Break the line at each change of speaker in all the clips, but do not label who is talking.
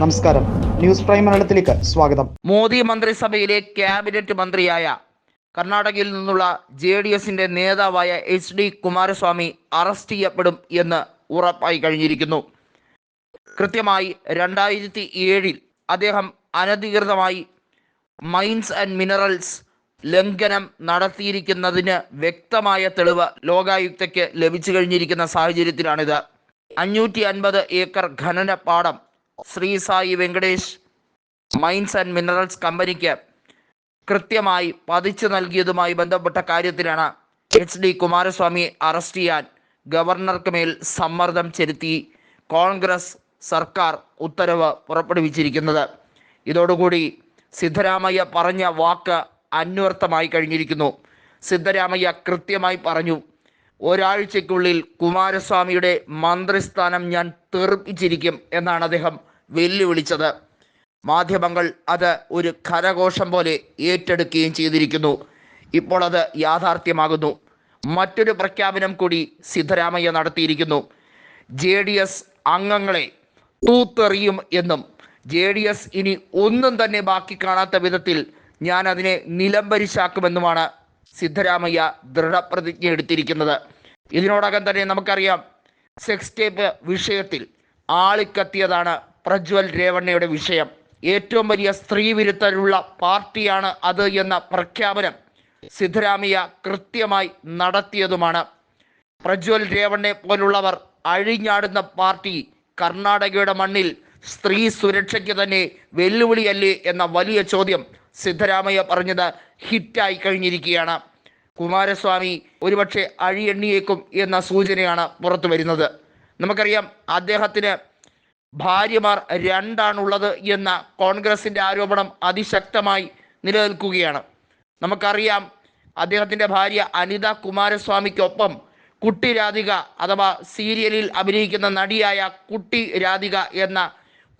നമസ്കാരം. News prime മലയാളത്തിലേക്ക് സ്വാഗതം.
മോദി മന്ത്രിസഭയിലെ ക്യാബിനറ്റ് മന്ത്രിയായ കർണാടകയിൽ നിന്നുള്ള ജെ ഡി എസിന്റെ നേതാവായ എച്ച് ഡി കുമാരസ്വാമി അറസ്റ്റ് ചെയ്യപ്പെടും എന്ന് ഉറപ്പായി കഴിഞ്ഞിരിക്കുന്നു. കൃത്യമായി രണ്ടായിരത്തി ഏഴിൽ അദ്ദേഹം അനധികൃതമായി മൈൻസ് ആൻഡ് മിനറൽസ് ലംഘനം നടത്തിയിരിക്കുന്നതിന് വ്യക്തമായ തെളിവ് ലോകായുക്തയ്ക്ക് ലഭിച്ചു കഴിഞ്ഞിരിക്കുന്ന സാഹചര്യത്തിലാണിത്. അഞ്ഞൂറ്റി അൻപത് ഏക്കർ ഖനന പാടം Shri Sai Venkatesh mines and minerals കമ്പനിക്ക് കൃത്യമായി പതിച്ചു നൽകിയതുമായി ബന്ധപ്പെട്ട കാര്യത്തിലാണ് എച്ച് ഡി കുമാരസ്വാമി അറസ്റ്റ് ചെയ്യാൻ ഗവർണർക്ക് മേൽ സമ്മർദ്ദം ചെലുത്തി കോൺഗ്രസ് സർക്കാർ ഉത്തരവ് പുറപ്പെടുവിച്ചിരിക്കുന്നത്. ഇതോടുകൂടി സിദ്ധരാമയ്യ പറഞ്ഞ വാക്ക് അന്വർത്ഥമായി കഴിഞ്ഞിരിക്കുന്നു. സിദ്ധരാമയ്യ കൃത്യമായി പറഞ്ഞു ഒരാഴ്ചയ്ക്കുള്ളിൽ കുമാരസ്വാമിയുടെ മന്ത്രിസ്ഥാനം ഞാൻ തെറിപ്പിച്ചിരിക്കും എന്നാണ് അദ്ദേഹം വെല്ലുവിളിച്ചത്. മാധ്യമങ്ങൾ അത് ഒരു കരഘോഷം പോലെ ഏറ്റെടുക്കുകയും ചെയ്തിരിക്കുന്നു. ഇപ്പോൾ അത് യാഥാർത്ഥ്യമാകുന്നു. മറ്റൊരു പ്രഖ്യാപനം കൂടി സിദ്ധരാമയ്യ നടത്തിയിരിക്കുന്നു. ജെ ഡി എസ് അംഗങ്ങളെ തൂത്തെറിയും എന്നും ജെ ഡി എസ് ഇനി ഒന്നും തന്നെ ബാക്കി കാണാത്ത വിധത്തിൽ ഞാൻ അതിനെ നിലംപരിശാക്കുമെന്നുമാണ് സിദ്ധരാമയ്യ ദൃഢപ്രതിജ്ഞ എടുത്തിരിക്കുന്നത്. ഇതിനോടകം തന്നെ നമുക്കറിയാം സെക്സ് ടേപ്പ് വിഷയത്തിൽ ആളിക്കത്തിയതാണ് പ്രജ്വൽ രേവണ്ണയുടെ വിഷയം. ഏറ്റവും വലിയ സ്ത്രീ വിരുദ്ധരുള്ള പാർട്ടിയാണ് അത് എന്ന പ്രഖ്യാപനം സിദ്ധരാമയ്യ കൃത്യമായി നടത്തിയതുമാണ്. പ്രജ്വൽ രേവണ്ണെ പോലുള്ളവർ അഴിഞ്ഞാടുന്ന പാർട്ടി കർണാടകയുടെ മണ്ണിൽ സ്ത്രീ സുരക്ഷയ്ക്ക് തന്നെ വെല്ലുവിളിയല്ലേ എന്ന വലിയ ചോദ്യം സിദ്ധരാമയ്യ പറഞ്ഞത് ഹിറ്റായി കഴിഞ്ഞിരിക്കുകയാണ്. കുമാരസ്വാമി ഒരുപക്ഷെ അഴിയെണ്ണിയേക്കും എന്ന സൂചനയാണ് പുറത്തു വരുന്നത് നമുക്കറിയാം അദ്ദേഹത്തിന് ഭാര്യമാർ രണ്ടാണുള്ളത് എന്ന കോൺഗ്രസിന്റെ ആരോപണം അതിശക്തമായി നിലനിൽക്കുകയാണ്. നമുക്കറിയാം അദ്ദേഹത്തിന്റെ ഭാര്യ അനിത കുമാരസ്വാമിക്കൊപ്പം കുട്ടി രാധിക അഥവാ സീരിയലിൽ അഭിനയിക്കുന്ന നടിയായ കുട്ടി രാധിക എന്ന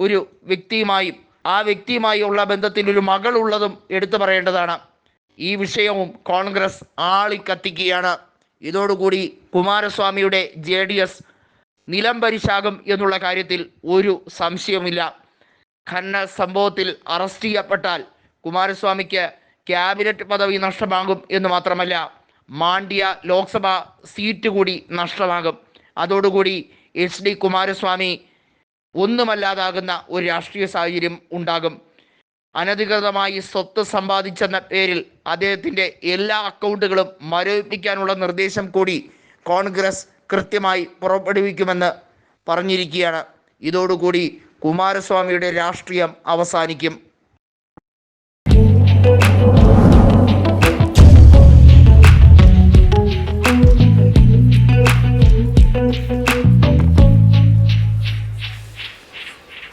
ഒരു വ്യക്തിയുമായും ആ വ്യക്തിയുമായി ഉള്ള ബന്ധത്തിൽ ഒരു മകളുള്ളതും എടുത്തു പറയേണ്ടതാണ്. ഈ വിഷയവും കോൺഗ്രസ് ആളിക്കത്തിക്കുകയാണ്. ഇതോടുകൂടി കുമാരസ്വാമിയുടെ ജെ ഡി എസ് നിലംപരിശാകും എന്നുള്ള കാര്യത്തിൽ ഒരു സംശയവുമില്ല. ഖന്ന സംഭവത്തിൽ അറസ്റ്റ് ചെയ്യപ്പെട്ടാൽ കുമാരസ്വാമിക്ക് ക്യാബിനറ്റ് പദവി നഷ്ടമാകും എന്ന് മാത്രമല്ല മാണ്ഡ്യ ലോക്സഭാ സീറ്റ് കൂടി നഷ്ടമാകും. അതോടുകൂടി എച്ച് ഡി കുമാരസ്വാമി ഒന്നുമല്ലാതാകുന്ന ഒരു രാഷ്ട്രീയ സാഹചര്യം ഉണ്ടാകും. അനധികൃതമായി സ്വത്ത് സമ്പാദിച്ചെന്ന പേരിൽ അദ്ദേഹത്തിന്റെ എല്ലാ അക്കൗണ്ടുകളും മരവിപ്പിക്കാനുള്ള നിർദ്ദേശം കൂടി കോൺഗ്രസ് കൃത്യമായി പുറപ്പെടുവിക്കുമെന്ന് പറഞ്ഞിരിക്കുകയാണ്. ഇതോടുകൂടി കുമാരസ്വാമിയുടെ രാഷ്ട്രീയം അവസാനിക്കും.